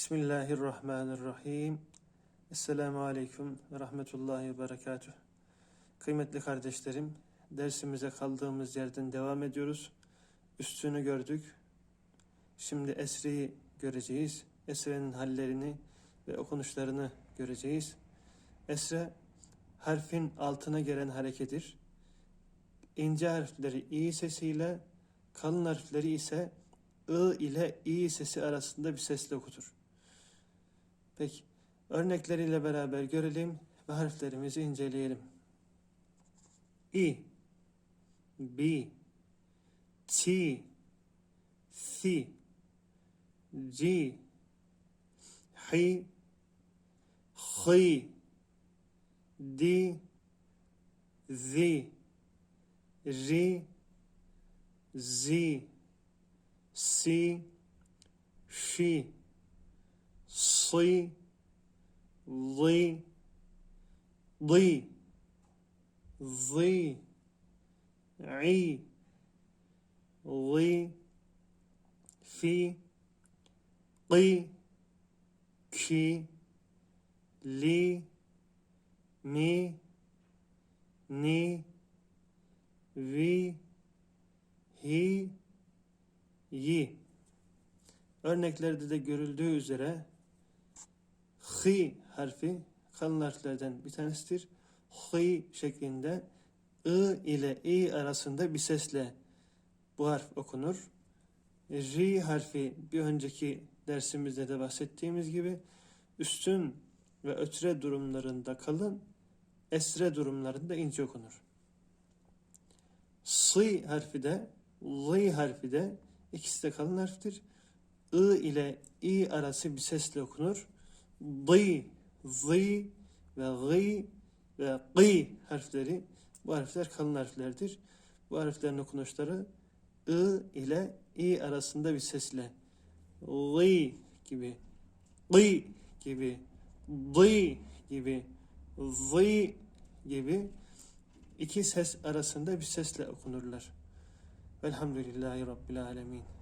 Bismillahirrahmanirrahim. Esselamu Aleyküm ve Rahmetullahi ve Berekatuh. Kıymetli kardeşlerim, dersimize kaldığımız yerden devam ediyoruz. Üstünü gördük. Şimdi Esre'yi göreceğiz. Esre'nin hallerini ve okunuşlarını göreceğiz. Esre, harfin altına gelen harekedir. İnce harfleri i sesiyle, kalın harfleri ise ı ile i sesi arasında bir sesle okutur. Peki, örnekleriyle beraber görelim ve harflerimizi inceleyelim. İ, B, T, C, G, H, H, D, Z, J, Z, C, Ş, ص, ض, ض, ظ, ع, ظ, في, قي, كي, لي, مي, ني, vi, hi, yi. Örneklerde de görüldüğü üzere hi harfi kalın harflerden bir tanesidir. Hi şeklinde ı ile i arasında bir sesle bu harf okunur. J harfi bir önceki dersimizde de bahsettiğimiz gibi üstün ve ötre durumlarında kalın, esre durumlarında ince okunur. S harfi de, L harfi de ikisi de kalın harftir. I ile i arası bir sesle okunur. D, Z ve G ve G harfleri bu harfler kalın harflerdir. Bu harflerin okunuşları I ile i arasında bir sesle G gibi, G gibi, D gibi, Z gibi iki ses arasında bir sesle okunurlar. Velhamdülillahi Rabbil Alemin.